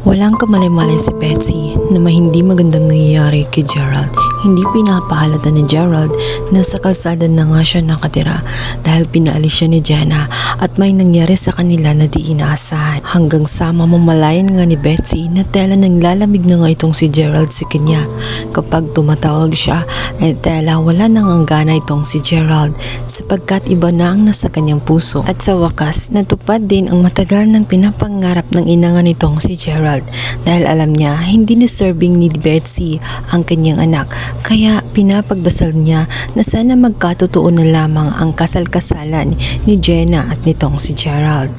Walang kamalay-malay si Betsy na may hindi magandang nangyayari kay Gerald. Hindi pinapahalata ni Gerald na sa kalsada na nga siya nakatira dahil pinaalis siya ni Jenna at may nangyari sa kanila na di inaasahan. Hanggang sa mamamalayan nga ni Betsy na tela nang lalamig na nga itong si Gerald sa kanya. Kapag tumatawag siya ay tela wala nang ang gana itong si Gerald sapagkat iba na ang nasa kanyang puso. At sa wakas, natupad din ang matagal ng pinapangarap ng inanga nitong si Gerald dahil alam niya hindi deserving ni Betsy ang kanyang anak kaya pinapagdasal niya na sana magkatotoo na lamang ang kasal-kasalan ni Jenna at nitong si Gerald.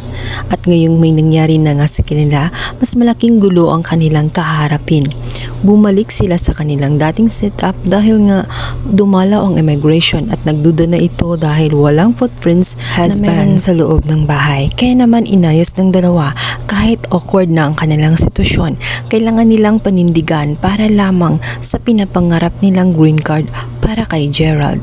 At ngayong may nangyari na nga sa kanila, mas malaking gulo ang kanilang kaharapin. Bumalik sila sa kanilang dating setup dahil nga dumalaw ang immigration at nagduda na ito dahil walang footprints husband sa loob ng bahay. Kaya naman inayos ng dalawa kahit awkward na ang kanilang sitwasyon, kailangan nilang panindigan para lamang sa pinapangarap nilang green card para kay Gerald.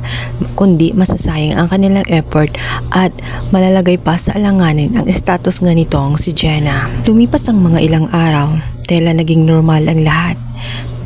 Kundi masasayang ang kanilang effort at malalagay pa sa alanganin ang status nga nitong si Jenna. Lumipas ang mga ilang araw, tela naging normal ang lahat.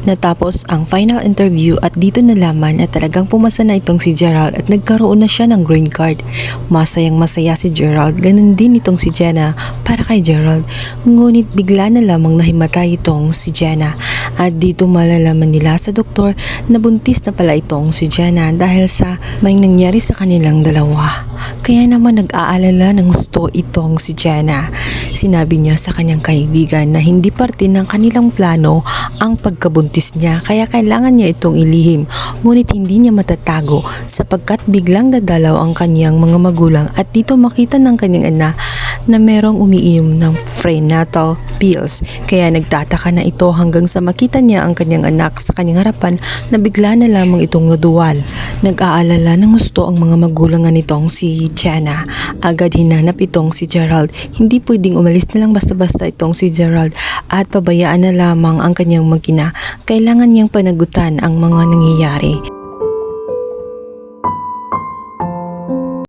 Natapos ang final interview at dito nalaman na talagang pumasa na itong si Gerald at nagkaroon na siya ng green card. Masayang masaya si Gerald, ganun din itong si Jenna para kay Gerald. Ngunit bigla na lamang nahimatay itong si Jenna at dito malalaman nila sa doktor na buntis na pala itong si Jenna dahil sa may nangyari sa kanilang dalawa. Kaya naman nag-aalala ng gusto itong si Jenna. Sinabi niya sa kanyang kaibigan na hindi parte ng kanilang plano ang pagkabuntis niya kaya kailangan niya itong ilihim ngunit hindi niya matatago sapagkat biglang dadalaw ang kanyang mga magulang at dito makita ng kanyang anak na merong umiinom ng prenatal pills kaya nagtataka na ito hanggang sa makita niya ang kanyang anak sa kanyang harapan na bigla na lamang itong naduwal. Nag-aalala ng gusto ang mga magulang nitong si Jenna. Agad hinanap itong si Gerald. Hindi pwedeng umalis na lang basta-basta itong si Gerald at pabayaan na lamang ang kanyang magina. Kailangan niyang panagutan ang mga nangyayari.